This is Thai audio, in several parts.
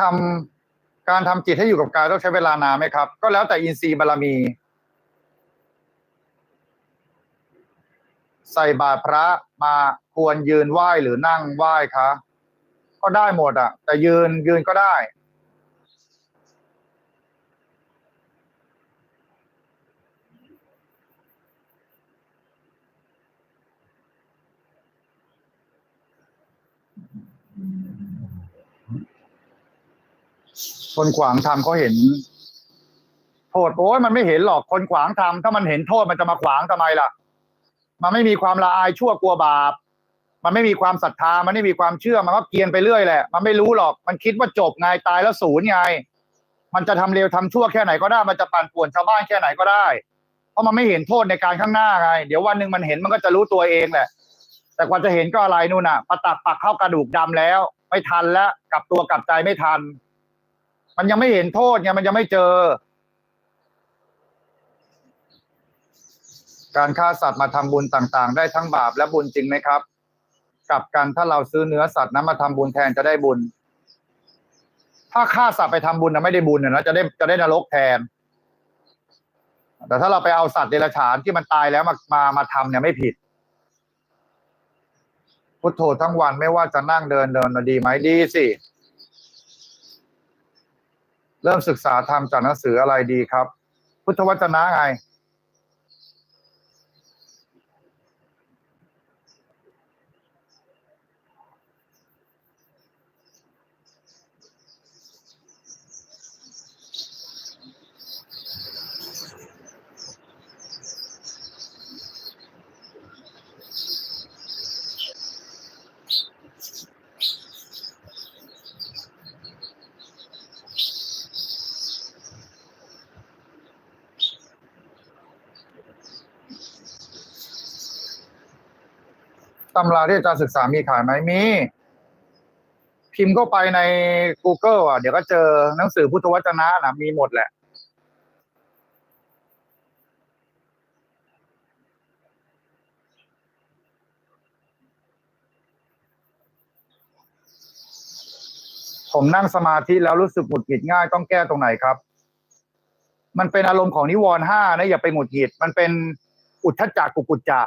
ทำการทำจิตให้อยู่กับกายต้องใช้เวลานานไหมครับ ก็แล้วแต่อินทรีย์บารมี ใส่บาตรพระมาควรยืนไหว้หรือนั่งไหว้คะก็ได้หมดอะแต่ยืนยืนก็ได้ คนขวางทำเขาเห็น โทษโอ้ยมันไม่เห็นหรอกคนขวางทำถ้ามันเห็นโทษมันจะมาขวางทำไมล่ะ มันไม่มีความละอายชั่วกลัวบาป มันไม่มีความศรัทธา มันไม่มีความเชื่อมันก็เกียนไปเรื่อยแหละ มันไม่รู้หรอก มันคิดว่าจบไงตายแล้วศูนย์ไง มันจะทำเร็วทำชั่วแค่ไหนก็ได้ มันจะปั่นป่วนชาวบ้านแค่ไหนก็ได้ เพราะมันไม่เห็นโทษในการข้างหน้าไง เดี๋ยววันหนึ่งมันเห็นมันก็จะรู้ตัวเองแหละ แต่กว่าจะเห็นก็อะไรนู่นน่ะประตักปักเข้ากระดูกดำแล้ว ไม่ทันแล้วกลับตัวกลับใจไม่ทัน มันยังไม่เห็นโทษไงมันยังไม่เจอ การฆ่าสัตว์มาทำบุญต่าง ๆ ได้ทั้งบาปและบุญจริงไหมครับกลับกันถ้าเราซื้อเนื้อสัตว์นั้นมาทำบุญแทนจะได้บุญ ถ้าฆ่าสัตว์ไปทำบุญนะไม่ได้บุญนะจะได้จะได้นรกแทน แต่ถ้าเราไปเอาสัตว์เดรัจฉานที่มันตายแล้วมามามาทำเนี่ยไม่ผิดพุทโธทั้งวันไม่ว่าจะนั่งเดินเดินดีไหมดีสิ เริ่มศึกษาธรรมจากหนังสืออะไรดีครับ พุทธวจนะไง ตำราที่อาจารย์ศึกษามีขายไหมมี พิมพ์เข้าไปใน Google อะ เดี๋ยวก็เจอหนังสือพุทธวจนะนะมีหมดแหละผมนั่งสมาธิแล้วรู้สึกหงุดหงิดง่ายต้องแก้ตรงไหนครับ มันเป็นอารมณ์ของนิวรณ์ห้านะอย่าไปหงุดหงิด มันเป็นอุทธจักกุกุจจะ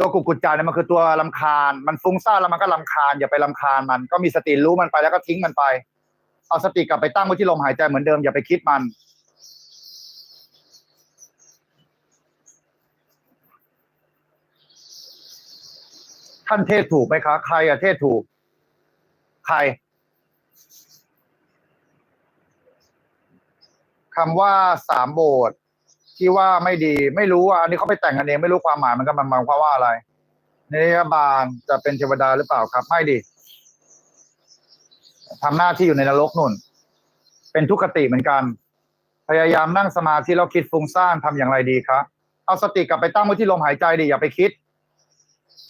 ตัวกุกุจจาเนี่ยมันคือตัวลำคาญ มันฟุ้งซ่านแล้วมันก็ลำคาญอย่าไปลำคาญมัน ก็มีสติรู้มันไปแล้วก็ทิ้งมันไป เอาสติกลับไปตั้งไว้ที่ลมหายใจเหมือนเดิมอย่าไปคิดมัน ท่านเทศถูกไหมคะ ใครอะเทศถูก ใครคำว่าสามโบสถ์ ที่ว่าไม่ดีไม่รู้ว่าอันนี้เขาไปแต่งกันเองไม่รู้ความหมายมันก็มันหมายความว่าอะไรเนยบาลจะเป็นเทวดาหรือเปล่าครับ ไม่ดีทำหน้าที่อยู่ในนรกนุ่น เป็นทุกขติเหมือนกัน พยายามนั่งสมาธิแล้วคิดฟุ้งซ่านทำอย่างไรดีครับเอาสติกลับไปตั้งไว้ที่ลมหายใจดิอย่าไปคิด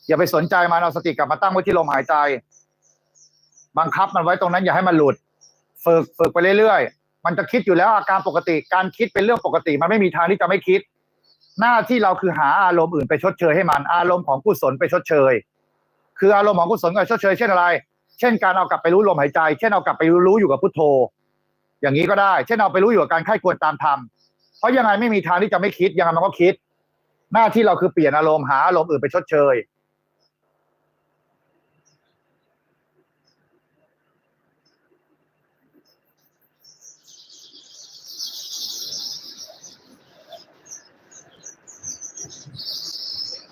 อย่าไปสนใจมันเอาสติกลับมาตั้งไว้ที่ลมหายใจ บังคับมันไว้ตรงนั้นอย่าให้มันหลุด ฝึกฝึกไปเรื่อยๆ มันจะคิดอยู่แล้วอาการปกติการคิดเป็นเรื่องปกติ มันไม่มีทางที่จะไม่คิด หน้าที่เราคือหาอารมณ์อื่นไปชดเชยให้มัน อารมณ์ของกุศลไปชดเชย คืออารมณ์ของกุศลกับชดเชยเช่นอะไร เช่นการเอากลับไปรู้ลมหายใจ เช่นเอากลับไปรู้อยู่กับพุทโธ อย่างนี้ก็ได้ เช่นเอาไปรู้อยู่กับการไข้ควรตามธรรมเพราะยังไงไม่มีทางที่จะไม่คิดยังไงมันก็คิด หน้าที่เราคือเปลี่ยนอารมณ์หาอารมณ์อื่นไปชดเชย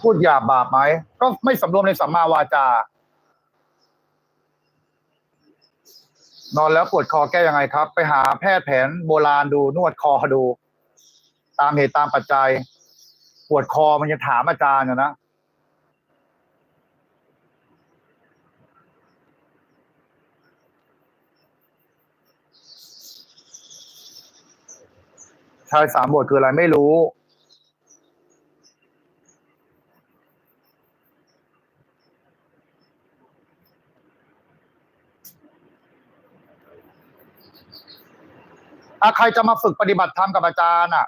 พูดหยาบบาปไหม ก็ไม่สำรวมในสัมมาวาจา นอนแล้วปวดคอแก้ยังไงครับ ไปหาแพทย์แผนโบราณดูนวดคอดู ตามเหตุตามปัจจัย ปวดคอมันจะถามอาจารย์อยู่นะชายสามบทคืออะไรไม่รู้ ใครจะมาฝึกปฏิบัติธรรมกับอาจารย์อะ